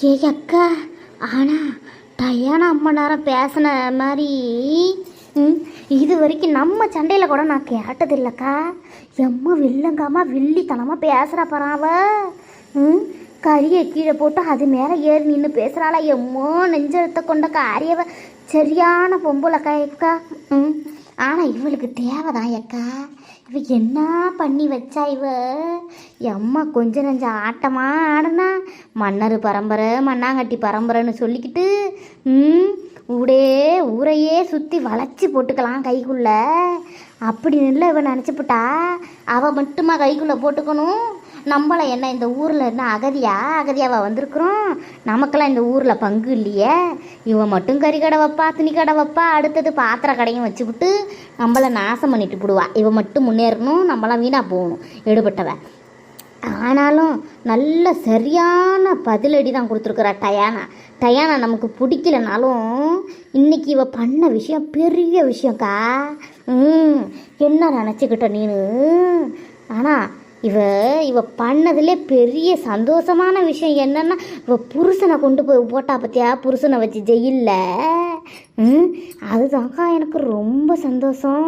ஏ அக்கா ஆனா டயானா அம்மா நேரம் பேசின மாதிரி ம், இது வரைக்கும் நம்ம சண்டையில் கூட நான் கேட்டதில்லக்கா. எம்மா வில்லங்காமா வில்லித்தனமாக பேசுகிற பராவ ம் கறியை கீழே போட்டு அது மேலே ஏறி நின்று பேசுகிறாளா எம்மோ நெஞ்செழுத்த கொண்ட காரியவ. சரியான பொம்பளைக்கா அக்கா ம் ஆனால் இவளுக்கு தேவைதான் அக்கா இவ என்ன பண்ணி வச்சா இவ? எம்மா கொஞ்ச நஞ்ச ஆட்டமா ஆடுனா? மன்னர் பரம்பரை மண்ணாங்கட்டி பரம்பரைன்னு சொல்லிக்கிட்டு ம் ஊடே ஊரையே சுற்றி வளைச்சி போட்டுக்கலாம் கைக்குள்ள. அப்படி இல்லை இவன் நினச்சிப்புட்டா அவள் மட்டுமா கைக்குள்ளே போட்டுக்கணும்? நம்மளை என்ன இந்த ஊரில் என்ன அகதியா அகதியாவா வந்திருக்கிறோம்? நமக்கெல்லாம் இந்த ஊரில் பங்கு இல்லையே. இவன் மட்டும் கறி கடை வைப்பா துணி கடை வைப்பா அடுத்தது பாத்திர கடையும் வச்சுக்கிட்டு நம்மளை நாசம் பண்ணிட்டு போடுவா. இவன் மட்டும் முன்னேறணும் நம்மளாம் வீணாக போகணும் எடுபட்டவ. ஆனாலும் நல்ல சரியான பதிலடி தான் கொடுத்துருக்குறா டயானா. டயானா நமக்கு பிடிக்கலனாலும் இன்னைக்கு இவ பண்ண விஷயம் பெரிய விஷயம்க்கா. ம் என்ன நினச்சிக்கிட்ட நீனு? ஆனால் இவ இவ பண்ணதுலே பெரிய சந்தோஷமான விஷயம் என்னன்னா இவ புருஷனை கொண்டு போய் போட்டா பத்தியா? புருஷனை வச்சு ஜெயிலில். ம் அதுதான்க்கா எனக்கு ரொம்ப சந்தோஷம்.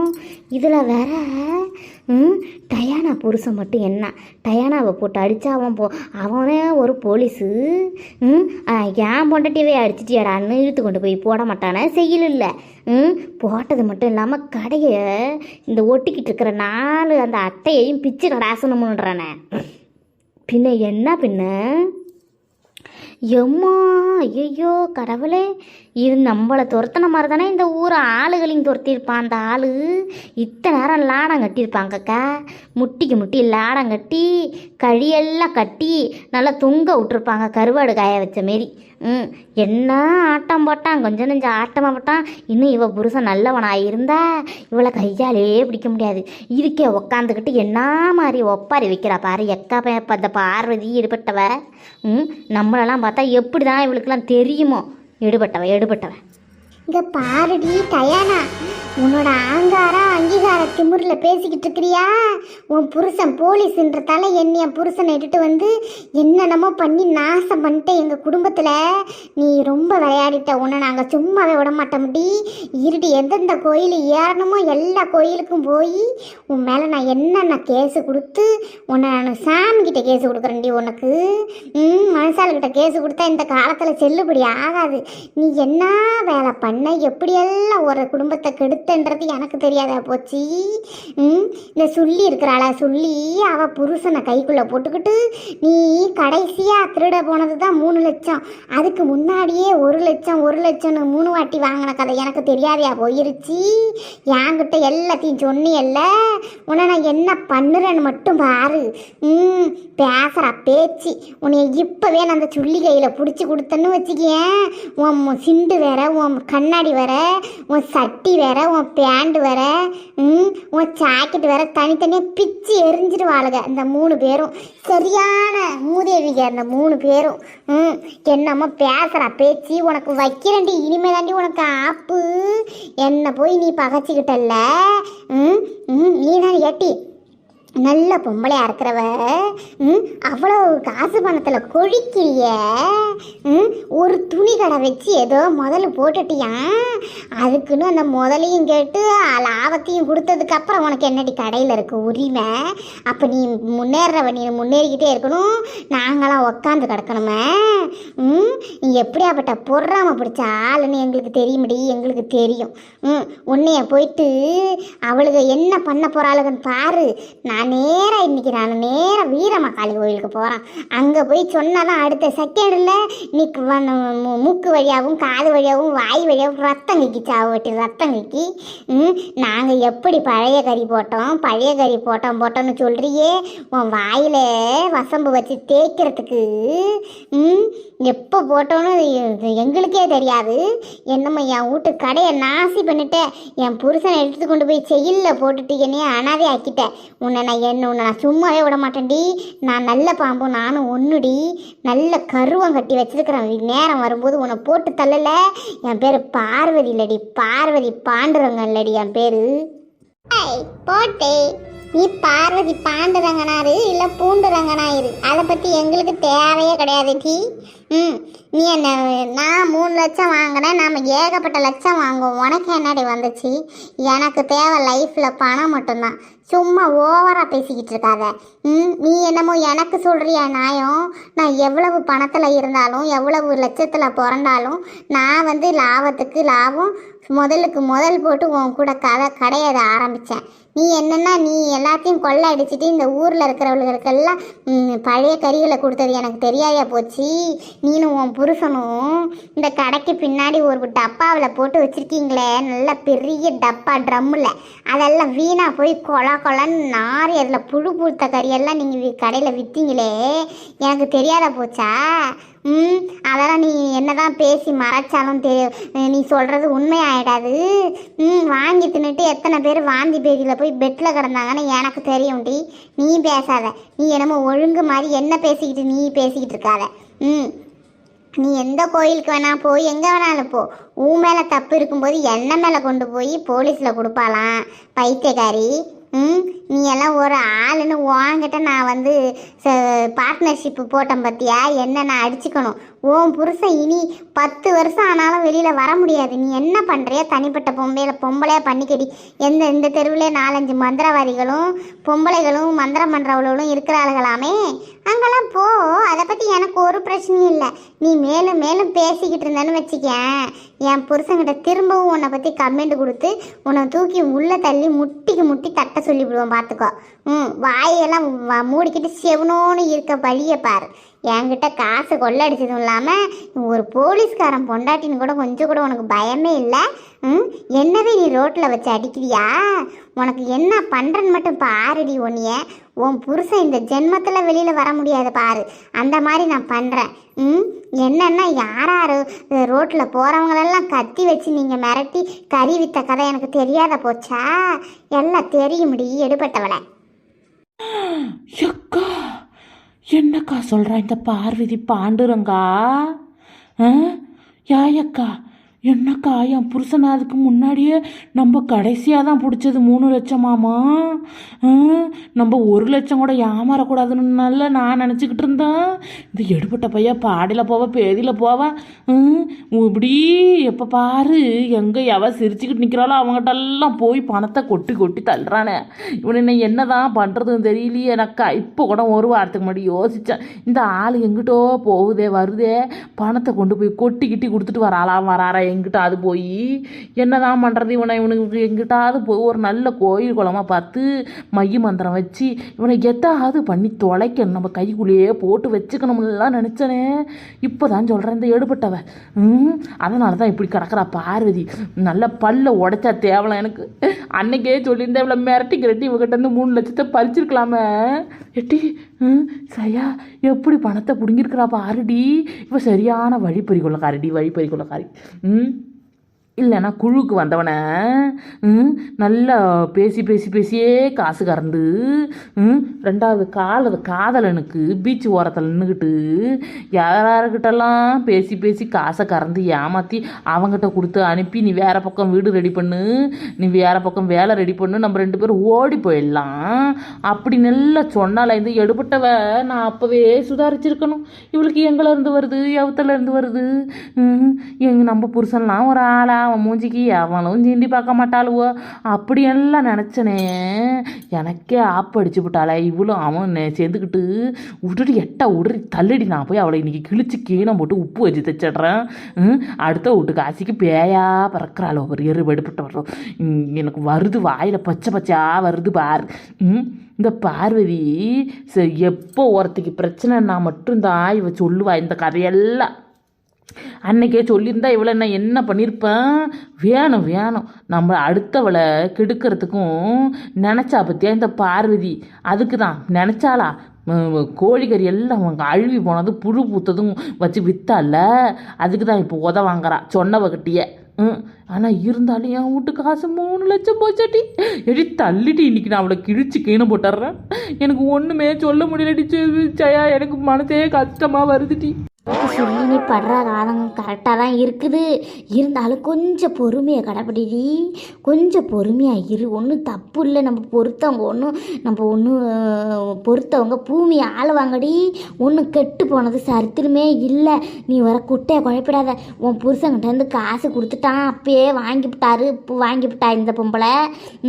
இதில் வேற ம் டயானா புருஷன் மட்டும் என்ன? டயானாவை போட்டு அடித்தா அவன் போ அவனே ஒரு போலீஸு. ம் ஏன் பொண்டாட்டியவே அடிச்சிட்டியாடான்னு இழுத்து கொண்டு போய் போட மாட்டானே செய்யல இல்லை. ம் போட்டது மட்டும் இல்லாமல் கடையை இந்த ஒட்டிக்கிட்டு இருக்கிற நாலு அந்த அட்டையையும் பிச்சு கடாசனமுன்றானே பின்ன என்ன பின்ன? எம்மா ஐயோ கடவுளே. இது நம்மளை துரத்தின மாதிரி தானே இந்த ஊர். ஆளுகளையும் துரத்தியிருப்பான் அந்த ஆளு. இத்தனை நேரம் லாடம் கட்டியிருப்பாங்கக்கா முட்டிக்கு முட்டி லாடம் கட்டி கழியெல்லாம் கட்டி நல்லா தொங்க விட்டுருப்பாங்க கருவாடு காய வச்ச மாரி. ம் என்ன ஆட்டம் போட்டான்? கொஞ்சம் நெஞ்சம் ஆட்டமாக போட்டான். இன்னும் இவ புருஷன் நல்லவனாக இருந்தா இவளை கையாலே பிடிக்க முடியாது. இதுக்கே உக்காந்துக்கிட்டு என்ன மாதிரி ஒப்பாரி வைக்கிறா பாரு. எக்கா ப- அந்த பார்வதி எடுபட்டவ ம் நம்மளெல்லாம் பார்த்தா எப்படி தான் இவளுக்கெல்லாம் தெரியுமோ? எடுபட்டவ எடுபட்டவ இங்க பாருடி டயானா உன்னோட ஆங்காரம் அங்கீகார திமுறில் பேசிக்கிட்டு இருக்கிறியா? உன் புருஷன் போலீஸ்ன்றதால என்னை என் புருஷனை இட்டுட்டு வந்து என்னென்னமோ பண்ணி நாசம் பண்ணிட்ட எங்கள் குடும்பத்தில். நீ ரொம்ப விளையாடிட்ட உன்னை நாங்கள் சும்மாவே விட மாட்டோம்டி இருடி எந்தெந்த கோயில் ஏறணுமோ எல்லா கோயிலுக்கும் போய் உன் மேலே நான் என்னென்ன கேஸு கொடுத்து உன்னை நான் சாமிக்கிட்ட கேஸு கொடுக்குறேன்டி உனக்கு. ம் மனுஷாளுக்கிட்ட கேஸு கொடுத்தா இந்த காலத்தில் செல்லுபடி ஆகாது. நீ என்ன வேலை பண்ண அண்ணன் எப்படியெல்லாம் ஒரு குடும்பத்தை கெடுத்துன்றது எனக்கு தெரியாதா போச்சு. ம்? இந்த சொல்லி இருக்கிறாளா? சொல்லி அவள் புருஷனை கைக்குள்ளே போட்டுக்கிட்டு நீ கடைசியாக திருட போனது தான் மூணு லட்சம். அதுக்கு முன்னாடியே ஒரு லட்சம் ஒரு லட்சம்னு மூணு வாட்டி வாங்கின கதை எனக்கு தெரியாதையா போயிருச்சு. என்கிட்ட எல்லாத்தையும் சொன்னியல்ல. உன்னை நான் என்ன பண்ணுறேன்னு மட்டும் பாரு. ம் பேசுகிற பேச்சு. உன்னை இப்போவே நான் அந்த சுள்ளி கையில் பிடிச்சி கொடுத்தேன்னு வச்சுக்கேன். உன் சிண்டு வேற உன் கண் கண்ணாடி வேற உன் சட்டி வேற உன் பேண்ட் வேற ம் உன் ஜாக்கெட் வேற தனித்தனியாக பிச்சு எரிஞ்சிடுவாளுங்க இந்த மூணு பேரும். சரியான மூதேவிக அந்த மூணு பேரும். ம் என்னம்மா பேசுகிற பேச்சு. உனக்கு வைக்கிறேன்டி இனிமே தாண்டி உனக்கு ஆப்பு. என்ன போய் நீ பகைச்சிக்கிட்டல்ல? ம் ம் நீ தான் ஏட்டி நல்ல பொம்பளையா இருக்கிறவ ம் அவ்வளோ காசு பணத்தில் கொழிக்கிறிய ம் ஒரு துணி கடை வச்சு ஏதோ முதல்ல போட்டுட்டியா? அதுக்குன்னு அந்த முதலையும் கேட்டு லாபத்தையும் கொடுத்ததுக்கப்புறம் உனக்கு என்னடி கடையில் இருக்கு உரிமை? அப்போ நீ முன்னேறவ நீ முன்னேறிக்கிட்டே இருக்கணும். நாங்களாம் உக்காந்து கிடக்கணுமே. ம் நீ எப்படியாப்பட்ட பொறாம பிடிச்ச ஆளுன்னு எங்களுக்கு தெரியுமடி எங்களுக்கு தெரியும். ம் உன்னைய போயிட்டு அவளுக்கு என்ன பண்ண போகிறாளுகன்னு பாரு. நான் நேராக இன்னைக்கு நான் நேராக வீரமக்காளி கோயிலுக்கு போகிறேன் அங்கே போய் சொன்னாதான் அடுத்த செகண்டில் நீ மூக்கு வழியாகவும் காது வழியாகவும் வாய் வழியாகவும் ரத்தம் கக்கி சாவட்டி ரத்தம் கக்கி நாங்கள் எப்படி பழைய கறி போட்டோம் பழைய கறி போட்டோம் போட்டோம்னு சொல்கிறியே உன் வாயில் வசம்பு வச்சு தேய்க்கிறதுக்கு எப்போ போட்டோன்னு எங்களுக்கே தெரியாது. என்னம்மா என் வீட்டு கடையை நாசி பண்ணிட்டேன். என் புருஷனை எடுத்து கொண்டு போய் செயலில் போட்டுட்டு என்னைய அனாதை ஆக்கிட்டேன் உன்னை நான் என்ன உன்னை நான் சும்மாவே விட மாட்டேன்டி நான் நல்ல பாம்பு நானும் ஒன்றுடி நல்ல கருவம் கட்டி வச்சிருக்கிறேன். நேரம் வரும்போது உன்னை போட்டு தள்ளல. என் பேர் பார்வதி இல்லடி பார்வதி பாண்டுரங்க இல்லடி என் பேர். போட்டே. நீ பார்வதி பாண்டுரங்கனாரு இல்லை பூண்டுரங்கனாயிரு? அதை பற்றி எங்களுக்கு தேவையே கிடையாது டி. ம் நீ என்ன நான் மூணு லட்சம் வாங்கினேன் நாம் ஏகப்பட்ட லட்சம் வாங்குவோம். உனக்கு என்னடி வந்துச்சு? எனக்கு தேவை லைஃப்பில் பணம் மட்டும்தான். சும்மா ஓவராக பேசிக்கிட்டு இருக்காத. ம் நீ என்னமோ எனக்கு சொல்கிறியா நியாயம் நான் எவ்வளவு பணத்தில் இருந்தாலும் எவ்வளவு லட்சத்தில் பிறந்தாலும் நான் வந்து லாபத்துக்கு லாபம் முதலுக்கு முதல் போட்டு உன் கூட கதை கடையத ஆரம்பித்தேன் நீ என்னென்னா நீ எல்லாத்தையும் கொள்ளை அடிச்சிட்டு இந்த ஊரில் இருக்கிறவங்களுக்கெல்லாம் பழைய கறிகளை கொடுத்தது எனக்கு தெரியாதே போச்சு. நீனும் உன் புருஷனும் இந்த கடைக்கு பின்னாடி ஒரு டப்பாவில் போட்டு வச்சுருக்கீங்களே நல்ல பெரிய டப்பா ட்ரம்மில். அதெல்லாம் வீணாக போய் கொல கொலன்னு நாரி அதில் புழு பூத்த கறியெல்லாம் நீங்கள் கடையில் விற்றீங்களே எனக்கு தெரியாத போச்சா? ம் அதெல்லாம் நீ என்னதான் பேசி மறைச்சாலும் தெரியும் நீ சொல்கிறது உண்மையாயிடாது. ம் வாங்கி தின்னுட்டு எத்தனை பேர் வாந்தி பேதியில் போய் பெட்டில் கிடந்தாங்கன்னு எனக்கு தெரியும்டி. நீ பேசாத. நீ என்னமோ ஒழுங்கு மாதிரி என்ன பேசிக்கிட்டு நீ பேசிக்கிட்டு இருக்காத. ம் நீ எந்த கோயிலுக்கு வேணால் போய் எங்கே வேணாலும் போ. உன் மேலே தப்பு இருக்கும்போது என்ன மேலே கொண்டு போய் போலீஸில் கொடுப்பாளாம் பைத்தியக்காரி? ம் நீ எல்லாம் ஒரு ஆளுன்னு வாங்கிட்ட நான் வந்து பார்ட்னர்ஷிப்பு போட்டேன் பத்தியா? என்ன நான் அடிச்சுக்கணும்? ஓம் புருஷன் இனி பத்து வருஷம் ஆனாலும் வெளியில் வர முடியாது. நீ என்ன பண்ணுறியோ தனிப்பட்ட பொம்பளையில் பொம்பளையாக பண்ணிக்கடி. எந்த இந்த தெருவிலே நாலஞ்சு மந்திரவாதிகளும் பொம்பளைகளும் மந்திரம் பண்ணுறவளும் இருக்கிறாளுகளாமே. அங்கெல்லாம் போ. அதை பற்றி எனக்கு ஒரு பிரச்சனையும் இல்லை. நீ மேலும் மேலும் பேசிக்கிட்டு இருந்தேன்னு வச்சுக்கேன். என் புருஷங்கிட்ட திரும்பவும் உன்னை பற்றி கமெண்ட் கொடுத்து உன்னை தூக்கி உள்ளே தள்ளி முட்டிக்கு முட்டி தட்ட சொல்லிவிடுவோம் பார்த்துக்கோ ம் வாயெல்லாம் வ- மூடிக்கிட்டு செவனோன்னு இருக்க வழியை பாரு. என்கிட்ட காசு கொள்ளடிச்சதும் இல்லாமல் ஒரு போலீஸ்காரன் பொண்டாட்டின்னு கூட கொஞ்சம் கூட உனக்கு பயமே இல்லை? ம் என்னவே நீ ரோட்டில் வச்சு அடிக்கிறியா? உனக்கு என்ன பண்ணுறன்னு மட்டும் பாருடி ஒன்றிய உன் புருஷன் இந்த ஜென்மத்தில் வெளியில் வர முடியாது பாரு. அந்த மாதிரி நான் பண்ணுறேன் ம் என்னென்னா யாராரு ரோட்டில் போகிறவங்களெல்லாம் கத்தி வச்சு நீங்கள் மிரட்டி கறி வித்த கதை எனக்கு தெரியாத போச்சா? எல்லாம் தெரியும்டி எடுபட்டவளை. எக்கா என்னக்கா சொல்கிறா இந்த பார்வதி பாண்டுரங்கா? ஆ? யாயக்கா என்னக்கா என் புருஷன் அதுக்கு முன்னாடியே நம்ம கடைசியாக தான் பிடிச்சது மூணு லட்சமாமா நம்ம ஒரு லட்சம் கூட ஏமாறக்கூடாதுன்னு நான் நினச்சிக்கிட்டு இருந்தேன். இந்த எடுபட்ட பையன் பாடியில் போவ பேதியில் போவா. இப்படி எப்போ பாரு எங்கே எவ சிரிச்சுக்கிட்டு நிற்கிறாளோ அவங்ககிட்டெல்லாம் போய் பணத்தை கொட்டி கொட்டி தள்ளுறானே. இவன் என்ன என்னதான் பண்ணுறதுன்னு தெரியலையே. எனக்கா இப்போ கூட ஒரு வாரத்துக்கு முன்னாடி யோசித்தேன் இந்த ஆள் எங்கிட்டோ போகுதே வருதே பணத்தை கொண்டு போய் கொட்டி கிட்டி கொடுத்துட்டு வராளா வராரா. எங்கிட்ட அது போய் என்னதான் பண்ணுறது இவனை? இவனுக்கு எங்கிட்டாவது போய் ஒரு நல்ல கோயில் குளமாக பார்த்து மைய மந்திரம் வச்சு இவனை எதாவது பண்ணி தொலைக்கணும். நம்ம கைக்குள்ளேயே போட்டு வச்சுக்கணும்லாம் நினச்சனே. இப்போ தான் சொல்கிறேன் இந்த எடுபட்டவ ம் அதனால தான் இப்படி கிடக்குறா பார்வதி. நல்ல பல்ல உடைச்சா தேவலாம் எனக்கு. அன்னைக்கே சொல்லியிருந்தேன் இவ்வளோ மிரட்டி கிரட்டி இவகிட்ட இருந்து மூணு லட்சத்தை பறிச்சிருக்கலாமே. எட்டி ம் சரியா எப்படி பணத்தை பிடுங்கிருக்கிறா பாருடி. இப்போ சரியான வழிப்பறி கொள்ளக்காரடி வழிப்பறி கொள்ளக்காரி ம்? இல்லைன்னா குழுக்கு வந்தவனை நல்லா பேசி பேசி பேசியே காசு கறந்து ரெண்டாவது கால காதலனுக்கு பீச் ஓரத்தில் நின்றுக்கிட்டு யாராருக்கிட்டலாம் பேசி பேசி காசை கறந்து ஏமாற்றி அவங்ககிட்ட கொடுத்து அனுப்பி நீ வேறு பக்கம் வீடு ரெடி பண்ணு நீ வேறு பக்கம் வேலை ரெடி பண்ணு நம்ம ரெண்டு பேரும் ஓடி போயிடலாம். அப்படி நல்லா சொன்னால இந்த எடுபட்டவ நான் அப்போவே சுதாரிச்சிருக்கணும். இவளுக்கு எங்களை இருந்து வருது? எவத்துல இருந்து வருது? எங்கள் நம்ம புருஷன்லாம் ஒரு ஆளா அவன் மூஞ்சிக்கு அவனும் சீண்டி பார்க்க மாட்டாளுவோ? அப்படியெல்லாம் நினச்சனே. எனக்கே ஆப்பு அடிச்சு விட்டாளே இவளும் அவன் சேர்ந்துக்கிட்டு விட்டுட்டு எட்டா உடறி தள்ளடி. நான் போய் அவளை இன்றைக்கி கிழிச்சு கீழே போட்டு உப்பு வச்சு தைச்சிடுறேன். ம், அடுத்த வீட்டு காசிக்கு பேயா பறக்கிறாளோ. ஒரு எரு வெடுப்பட்டு வர்றோம் எனக்கு வருது. வாயில் பச்சை பச்சையாக வருது பார். ம், இந்த பார்வதி எப்போ ஒருத்திக்கு பிரச்சனைன்னா மட்டும்தான் இவ சொல்லுவா. இந்த கதையெல்லாம். அன்னைக்கே சொல்லியிருந்தா இவளை நான் என்ன பண்ணியிருப்பேன்? வேணும் வேணும். நம்ம அடுத்தவளை கெடுக்கிறதுக்கும் நினச்சா பற்றியா இந்த பார்வதி? அதுக்கு தான் நினச்சாளா கோழிக்கறி எல்லாம் அவங்க அழுவி போனது புழு பூத்ததும் வச்சு வித்தால அதுக்கு தான் இப்போ உத வாங்குறா சொன்னவகிட்டிய. ம் ஆனால் இருந்தாலும் என் வீட்டு காசு மூணு லட்சம் போச்சாட்டி. எடி தள்ளிட்டு இன்னைக்கு நான் அவளை கிழிச்சு கீழே போட்டுறேன் எனக்கு ஒன்றுமே சொல்ல முடியலடி சயா எனக்கு மனசே கஷ்டமாக வருதுடி. சொல்லி படுற காலம் கரெக்டாக தான் இருக்குது. இருந்தாலும் கொஞ்சம் பொறுமையை கடைப்பிடி கொஞ்சம் பொறுமையாக இரு. ஒன்றும் தப்பு இல்லை. நம்ம பொறுத்தவங்க ஒன்றும் நம்ம ஒன்றும் பொறுத்தவங்க பூமியை ஆளுவாங்கடி. ஒன்றும் கெட்டு போனது சரித்திரமே இல்லை. நீ வர குட்டையை குழப்பிடாத. உன் புருஷங்கிட்டேருந்து காசு கொடுத்துட்டான். அப்பயே வாங்கிவிட்டாரு. இப்போ வாங்கிவிட்டா இந்த பொம்பளை.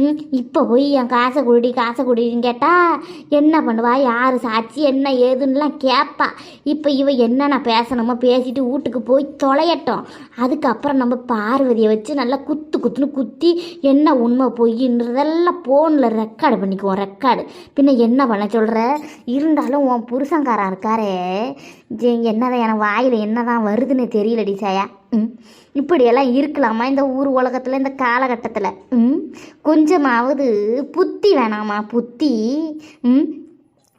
ம் இப்போ போய் என் காசை குடி காசை குடின்னு கேட்டால் என்ன பண்ணுவா? யார் சாட்சி? என்ன ஏதுன்னுலாம் கேட்பா இப்போ இவ என்னென்ன பேசணுமோ பேசிட்டு வீட்டுக்கு போய் தொலையட்டும். அதுக்கப்புறம் நம்ம பார்வதியை வச்சு நல்லா குத்து குத்துன்னு குத்தி என்ன உண்மை பொய்ன்றதெல்லாம் ஃபோனில் ரெக்கார்டு பண்ணிக்குவோம் ரெக்கார்டு பின்ன என்ன பண்ண சொல்கிற இருந்தாலும் உன் புருஷங்காரன் இருக்காரே. என்னதான் என் வாயில் என்னதான் வருதுன்னு தெரியலடி சாயா. ம். இப்படியெல்லாம் இருக்கலாமா இந்த ஊர் உலகத்தில் இந்த காலகட்டத்தில்? ம். கொஞ்சமாவது புத்தி வேணாமா புத்தி? ம்.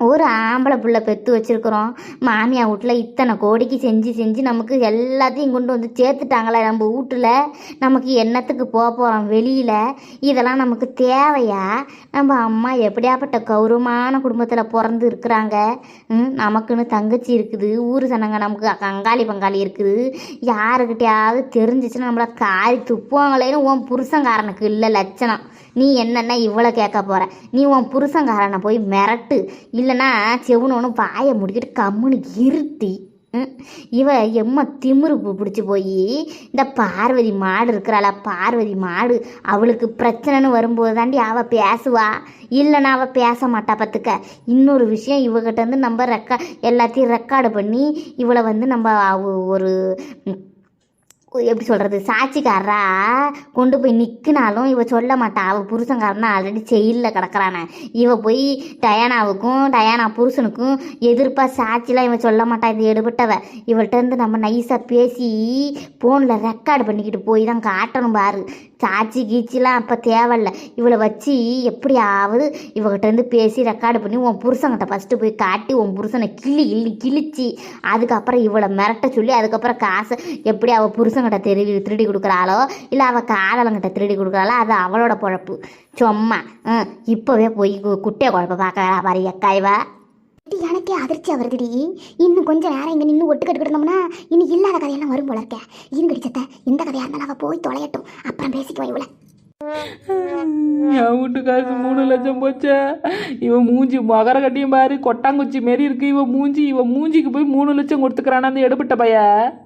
ஒரு ஆம்பளை புள்ள பெற்று வச்சுருக்குறோம். மாமியா வீட்டில் இத்தனை கோடிக்கு செஞ்சு செஞ்சு நமக்கு எல்லாத்தையும் கொண்டு வந்து சேர்த்துட்டாங்களே நம்ம வீட்டில். நமக்கு என்னத்துக்கு போக போகிறோம் வெளியில்? இதெல்லாம் நமக்கு தேவையா? நம்ம அம்மா எப்படியாப்பட்ட கௌரவமான குடும்பத்தில் பிறந்து இருக்கிறாங்க? நமக்குன்னு தங்கச்சி இருக்குது. ஊர் சனங்க நமக்கு கங்காளி பங்காளி இருக்குது. யாருக்கிட்டையாவது தெரிஞ்சிச்சுன்னா நம்மளை காரி துப்புவாங்களேன்னு உன் புருஷங்காரனுக்கு இல்லை லட்சணம். நீ என்னென்ன இவ்வளோ கேட்க போகிற நீ உன் புருஷங்காரனை போய் மிரட்டு. இல்லைன்னா செவனோன்னு பாயை முடிக்கிட்டு கம்முன்னு இருத்தி இவ எம்ம திமிரு பிடிச்சி போய் இந்த பார்வதி மாடு இருக்கிறாள? பார்வதி மாடு அவளுக்கு பிரச்சனைன்னு வரும்போது தாண்டி அவள் பேசுவா. இல்லைன்னா அவள் பேச மாட்டா பார்த்துக்க இன்னொரு விஷயம் இவகிட்ட வந்து நம்ம ரெக்கா எல்லாத்தையும் ரெக்கார்டு பண்ணி இவளை வந்து நம்ம அவ- ஒரு எப்படி சொல்கிறது சாட்சிக்காரரா கொண்டு போய் நிற்கினாலும் இவ சொல்ல மாட்டா. அவள் புருஷன்காரனா ஆல்ரெடி செயலில் கிடக்குறானே. இவ போய் டயானாவுக்கும் டயானா புருஷனுக்கும் எதிர்ப்பாக சாட்சிலாம் இவன் சொல்ல மாட்டா. இது எடுபட்டவ. இவள்கிட்டருந்து நம்ம நைஸாக பேசி ஃபோனில் ரெக்கார்டு பண்ணிக்கிட்டு போய் தான் காட்டணும் பாரு. சாட்சி கீச்சிலாம் அப்போ தேவையில்ல. இவளை வச்சு எப்படியாவது இவகிட்டேருந்து பேசி ரெக்கார்டு பண்ணி உன் புருஷன்கிட்ட ஃபஸ்ட்டு போய் காட்டி உன் புருஷனை கிள்ளி கிள்ளி கிழிச்சி அதுக்கப்புறம் இவளை மிரட்ட சொல்லி அதுக்கப்புறம் காசை எப்படி அவள் புருஷன் புருஷங்கிட்ட திருடி திருடி கொடுக்குறாளோ? இல்லை அவள் காதலங்கிட்ட திருடி கொடுக்குறாளோ? அது அவளோட பொழப்பு. சும்மா ம் இப்போவே போய் கு- குட்டையை குழப்ப பார்க்க பாரு எக்காய்வா எனக்கே அதிர்ச்சியா வருதுடி. இன்னும் கொஞ்சம் நேரம் இங்கே நின்று ஒட்டு கட்டுக்கிட்டு இருந்தோம்னா இன்னும் இல்லாத கதையெல்லாம் வரும் போல இருக்க. இருங்கடி இந்த எந்த இருந்தாலும் அவ போய் தொலையட்டும். அப்புறம் பேசிக்குவா இவ்வளோ என் வீட்டு காசு மூணு லட்சம் போச்சே. இவன் மூஞ்சி மகர கட்டியும் பாரு கொட்டாங்குச்சி மாரி இருக்கு. இவன் மூஞ்சி இவன் மூஞ்சிக்கு போய் மூணு லட்சம் கொடுத்துக்கிறானா அந்த எடுபட்ட பைய?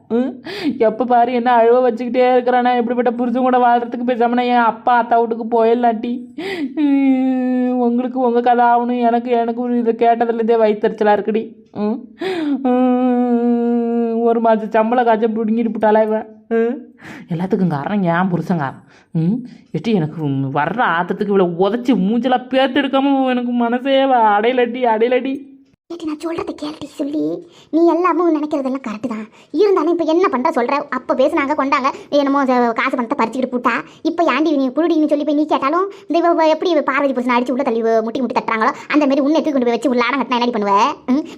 ம்? எப்போ பாரு என்ன அழுவ வச்சுக்கிட்டே இருக்கிறானா எப்படிப்பட்ட புருஷன் கூட வாழ்றதுக்கு பேசாம என் அப்பா அத்தா வீட்டுக்கு போயிடலாட்டி. உங்களுக்கு உங்கள் கதை ஆகணும் எனக்கு எனக்கு இதை கேட்டதுலேருந்தே வயிற்றுச்சலாக இருக்குடி. ம்? ஒரு மாதம் சம்பள காய்ச்சல் பிடுங்கிட்டு போட்டாலே இவன் எல்லாத்துக்கும் காரணம் ஏன் புருஷங்காரன் ம்? எட்டி எனக்கு வர்ற ஆத்தத்துக்கு இவ்வளோ உதச்சி மூஞ்சலாக பேர்த்து எடுக்காமல் எனக்கு மனசே அடையிலடி அடையிலடி. நான் சொல்றதை கேள்வி சொல்லி. நீ எல்லாமே நினைக்கிறதெல்லாம் கரெக்டு தான். இருந்தாலும் இப்போ என்ன பண்ணுற சொல்ற? அப்போ பேசுனாங்க கொண்டாங்க. என்னமோ காசு பணத்தை பறிச்சுக்கிட்டு போட்டா. இப்போ ஆண்டி நீ குருடின்னு சொல்லி போய் நீ கேட்டாலும் இந்த எப்படி பார்வதி புருஷன் அடிச்சு உள்ள தள்ளி முட்டி முட்டி தட்டுறாங்களோ அந்த மாதிரி உன்னை எடுத்து கொண்டு போய் வச்சு உள்ள ஆடம் கட்டினா என்ன பண்ணுவேன்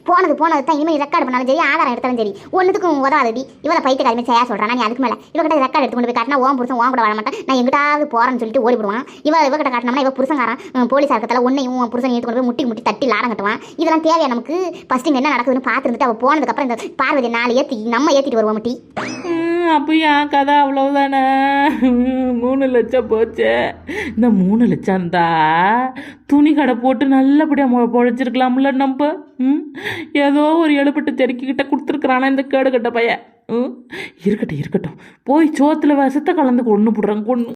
போனது போனது தான் இனிமேல் ரெக்கார்டு பண்ணாலும் சரி ஆதாரம் எடுத்தாலும் சரி ஒன்றுக்கும் உதவாதடி. இவளை பைத்தியக்காரமே செய்யா சொல்றான் நீ அதுக்கு மேலே இவகிட்ட ரெக்கார்டு எடுத்து கொண்டு போய் காட்டினா ஓன் புருஷன் ஓம் கூட வர மாட்டேன். நான் எங்கிட்டாவது போறேன்னு சொல்லிட்டு ஓடி போடுவான். இவ இவகிட்ட காட்டினோம்னா இவ புருஷங்காரன் ம், போலீஸ் இருக்கத்தில் உன்னையும் உன் புருஷன் எடுத்து கொண்டு போய் முட்டி முட்டி தட்டி லாடம் கட்டுவான். இதெல்லாம் தேவையான நமக்கு ஃபஸ்ட் இங்கே என்ன நடக்குதுன்னு பார்த்துருந்துட்டு அவள் போனதுக்கப்புறம் இந்த பார்வதி நாலு ஏற்றி நம்ம ஏற்றிட்டு வருவோம் முட்டி அப்போ என் கதை அவ்வளவுதானே? மூணு லட்சம் போச்சே. இந்த மூணு லட்சம் இருந்தா துணி கடை போட்டு நல்லபடியாக மொ பொழைச்சிருக்கலாம்ல நம்ம? ம்? ஏதோ ஒரு எழுப்பட்டு தெருக்கிக்கிட்ட கொடுத்துருக்குறானா இந்த கேடு கட்ட பையன்? ம்? இருக்கட்டும் இருக்கட்டும். போய் சோத்தில் விஷத்தை கலந்து கொண்டு போடுறேன் கொண்டு